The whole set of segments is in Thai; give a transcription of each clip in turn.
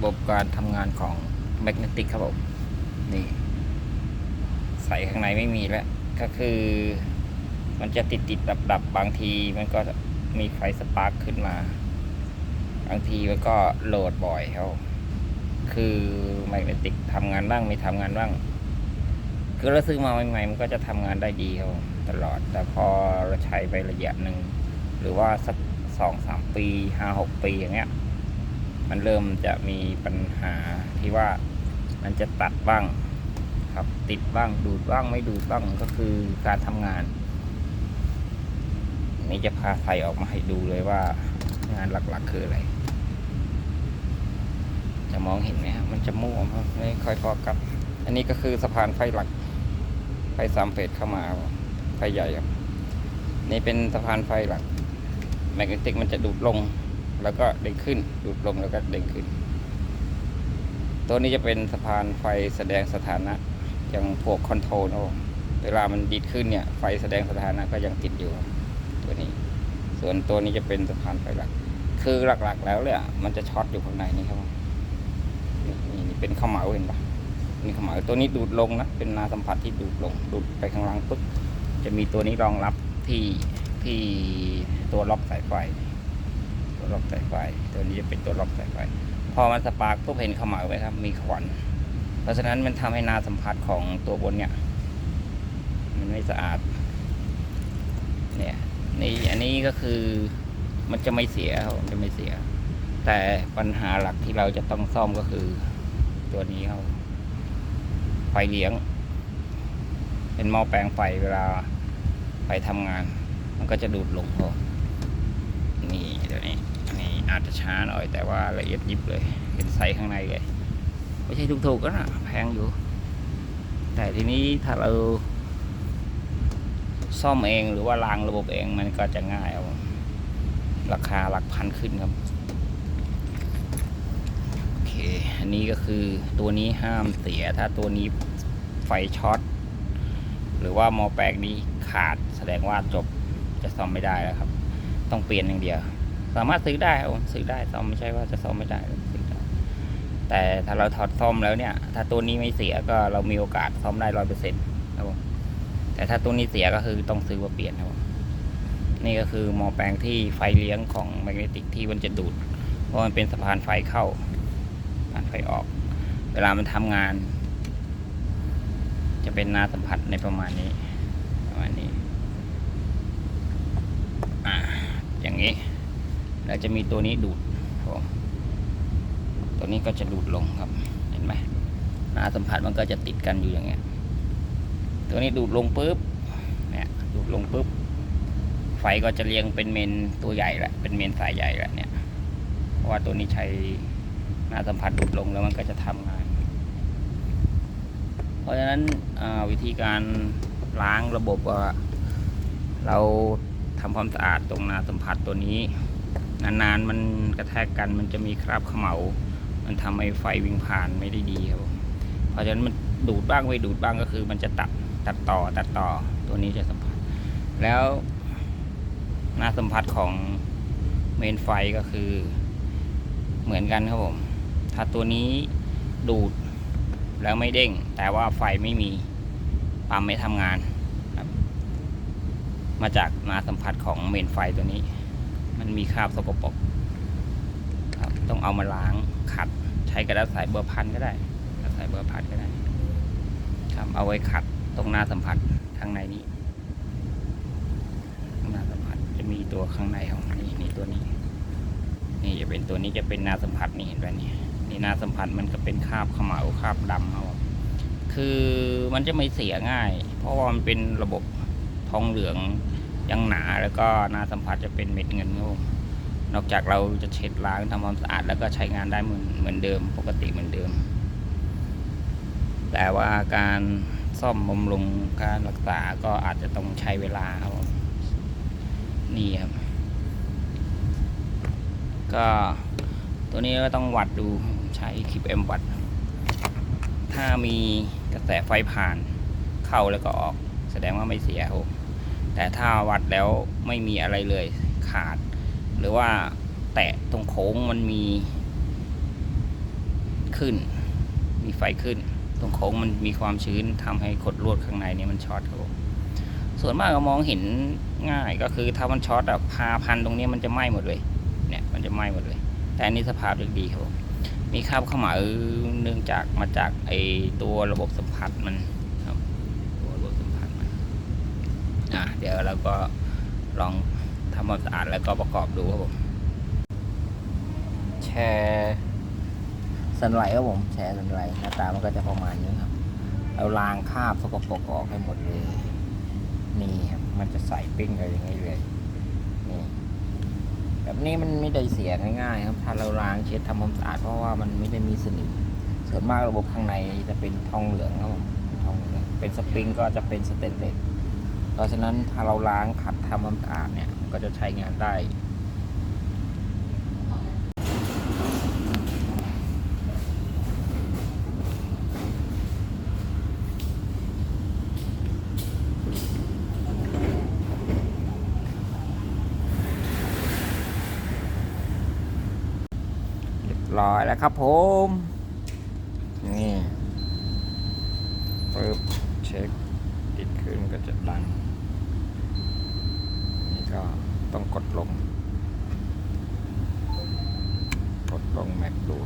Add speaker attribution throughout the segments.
Speaker 1: ระบบการทำงานของแมกเนติกครับผมนี่ใส่ข้างในไม่มีแล้ว ก็คือ มันจะติดติดดับดับบางทีมันก็มีไฟสปาร์คขึ้นมา บางทีมันก็โหลดบ่อยครับคือแมกเนติกทำงานบ้างไม่ทำงานบ้าง คือเราซื้อมาใหม่ๆมันก็จะทำงานได้ดีครับตลอด แต่พอเราใช้ไประยะหนึ่ง หรือว่าสักสองสามปีห้าหกปีอย่างเงี้ย มันเริ่มจะมีปัญหาที่ว่ามันจะตัดบ้างครับติดบ้างดูดบ้างไม่ดูดบ้างก็คือการทำงาน นี่จะพาไฟออกมาให้ดูเลยว่างานหลักๆคืออะไร จะมองเห็นไหมครับมันจะมั่วมากไม่ค่อยพอกับ อันนี้ก็คือสะพานไฟหลักไฟสามเฟสเข้ามาครับไฟใหญ่ครับ นี่เป็นสะพานไฟหลักแมกเนติกมันจะดูดลง แล้วก็เด้งขึ้นดูดลงแล้วก็เด้งขึ้น ตัวนี้จะเป็นสะพานไฟแสดงสถานะอย่างพวกคอนโทรลเวลามันดีดขึ้นเนี่ย ไฟแสดงสถานะก็ยังติดอยู่ตัวนี้ ส่วนตัวนี้จะเป็นสะพานไฟหลัก คือหลักๆ แล้วเลยอะมันจะช็อตอยู่ข้างในนี่ครับนี่นี่เป็นข้าวเหมาเห็นปะนี่ข้าวเหมาตัวนี้ดูดลงนะเป็นนาสัมผัสที่ดูดลงดูดไปข้างล่างปึ๊บจะมีตัวนี้รองรับที่ที่ตัวล็อกสายไฟ ล็อกสายไฟ ตัวนี้จะเป็นตัวล็อกสายไฟ พอมันสปาร์กปุ๊บเห็นขมเหลาวไหมครับ มีควันเพราะฉะนั้นมันทำให้นาสัมผัสของตัวบนเนี่ย มันไม่สะอาด เนี่ยนี่อันนี้ก็คือมันจะไม่เสียครับมันจะไม่เสีย แต่ปัญหาหลักที่เราจะต้องซ่อมก็คือ ตัวนี้ครับไฟเลี้ยง เป็นหม้อแปลงไฟเวลาไปทำงาน มันก็จะดูดลงครับนี่เดี๋ยวนี้ นนี้อาจจะช้าหน่อยแต่ว่าละเอียดยิบเลย เห็นไซส์ข้างในเลย ไม่ใช่ถูกๆก็นะแพงอยู่ แต่ทีนี้ถ้าเราซ่อมเองหรือว่าล้างระบบเองมันก็จะง่ายเอาราคาหลักพันขึ้นครับ โอเค อันนี้ก็คือตัวนี้ห้ามเสียถ้าตัวนี้ไฟช็อต หรือว่ามอแปลกนี้ขาดแสดงว่าจบจะซ่อมไม่ได้แล้วครับ ต้องเปลี่ยนอย่างเดียว สามารถซื้อได้ครับผมซื้อได้ซ่อมไม่ใช่ว่าจะซ่อมไม่ได้ซื้อได้ แต่ถ้าเราถอดซ่อมแล้วเนี่ย ถ้าตัวนี้ไม่เสียก็เรามีโอกาสซ่อมได้ร้อยเปอร์เซ็นต์ครับผมแต่ถ้าตัวนี้เสียก็คือต้องซื้อมาเปลี่ยนครับผมนี่ก็คือหมอแปลงที่ไฟเลี้ยงของแมกเนติกที่มันจะดูดเพราะมันเป็นสะพานไฟเข้าสะพานไฟออก เวลามันทำงาน จะเป็นหน้าสัมผัสในประมาณนี้ประมาณนี้ อ่า อย่างนี้ แล้วจะมีตัวนี้ดูดตัวนี้ก็จะดูดลงครับเห็นไหมหน้าสัมผัสมันก็จะติดกันอยู่อย่างเงี้ย ตัวนี้ดูดลงปุ๊บเนี่ยดูดลงปุ๊บไฟก็จะเรียงเป็นเมนตัวใหญ่ละเป็นเมนสายใหญ่ละเนี่ยเพราะว่าตัวนี้ใช้หน้าสัมผัสดูดลงแล้วมันก็จะทำงาน เพราะฉะนั้นวิธีการล้างระบบว่าเราทำความสะอาดตรงหน้าสัมผัสตัวนี้ นานๆมันกระแทกกันมันจะมีคราบเขมา มันทำให้ไฟวิ่งผ่านไม่ได้ดีครับผมเพราะฉะนั้นมันดูดบ้างไม่ดูดบ้างก็คือ มันจะตัดตัดต่อตัดต่อตัวนี้จะสัมผัส แล้วหน้าสัมผัสของเมนไฟก็คือเหมือนกันครับผม ถ้าตัวนี้ดูดแล้วไม่เด้ง แต่ว่าไฟไม่มีปั๊มไม่ทำงานครับมาจากหน้าสัมผัสของเมนไฟตัวนี้ มันมีคราบสกปรกครับต้องเอามาล้างขัด ใช้กระดาษสายเบอร์พันก็ได้กระดาษสายเบอร์พันก็ได้ครับเอาไว้ขัดตรงหน้าสัมผัสข้างในนี้ข้างหน้าสัมผัสจะมีตัวข้างในของนี่นี่ตัวนี้ นี่จะเป็นตัวนี้จะเป็นหน้าสัมผัสนี่เห็นไหมนี่นี่หน้าสัมผัสมันก็เป็นคราบเขมเหลาคราบดำเอาคือมันจะไม่เสียง่าย เพราะว่ามันเป็นระบบทองเหลือง ยังหนาแล้วก็หน้าสัมผัสจะเป็นเม็ดเงินครับผมนอกจากเราจะเช็ดล้างทำความสะอาดแล้วก็ใช้งานได้เหมือนเหมือนเดิม ปกติเหมือนเดิม แต่ว่าการซ่อมบำรุงการรักษาก็อาจจะต้องใช้เวลาครับนี่ครับ ก็ตัวนี้ก็ต้องวัดดูใช้คลิปเอ็มวัด ถ้ามีกระแสไฟผ่านเข้าแล้วก็ออก แสดงว่าไม่เสียครับ แต่ถ้าวัดแล้วไม่มีอะไรเลยขาด หรือว่าแตะตรงโค้งมันมีขึ้น มีไฟขึ้น ตรงโค้งมันมีความชื้นทำให้ขดลวดข้างในนี่มันช็อตครับส่วนมากก็มองเห็นง่ายก็คือถ้ามันช็อตอะพาพันตรงนี้มันจะไหม้หมดเลย เนี่ยมันจะไหม้หมดเลย แต่อันนี้สภาพยังดีครับมีคราบเข้ามาเออเนื่องจากมาจากไอตัวระบบสัมผัสมันครับตัวระบบสัมผัสมัน อะเดี๋ยวเราก็ลองทำความสะอาดแล้วก็ประกอบดูครับผม แชร์สันไหลครับผม แชร์สันไหลหน้าตามันก็จะประมาณนี้ครับเราล้างคราบสกปรกออกให้หมดเลย นี่ครับมันจะใสปิ้งเลยอย่างนี้เลยนี่แบบนี้มันไม่ได้เสียง่ายๆครับถ้าเราล้างเช็ดทำความสะอาดเพราะว่ามันไม่ได้มีสนิมส่วนมากระบบข้างในจะเป็นทองเหลืองครับผมทองเหลืองเป็นสปริงก็จะเป็นสเตนเลส เพราะฉะนั้นถ้าเราล้างขัดทำความสะอาดเนี่ยก็จะใช้งานได้เรียบร้อยแล้วครับผม นี่ปึ๊บเช็คื้นก็จะดัง นี่ก็ต้องกดลง กดลงแม็กดู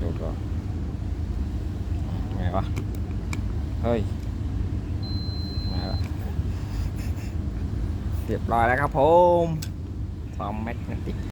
Speaker 1: ดูก่อนไงวะ เฮ้ยไงวะเรียบร้อยแล้วครับผม ฟอร์มแมกเนติก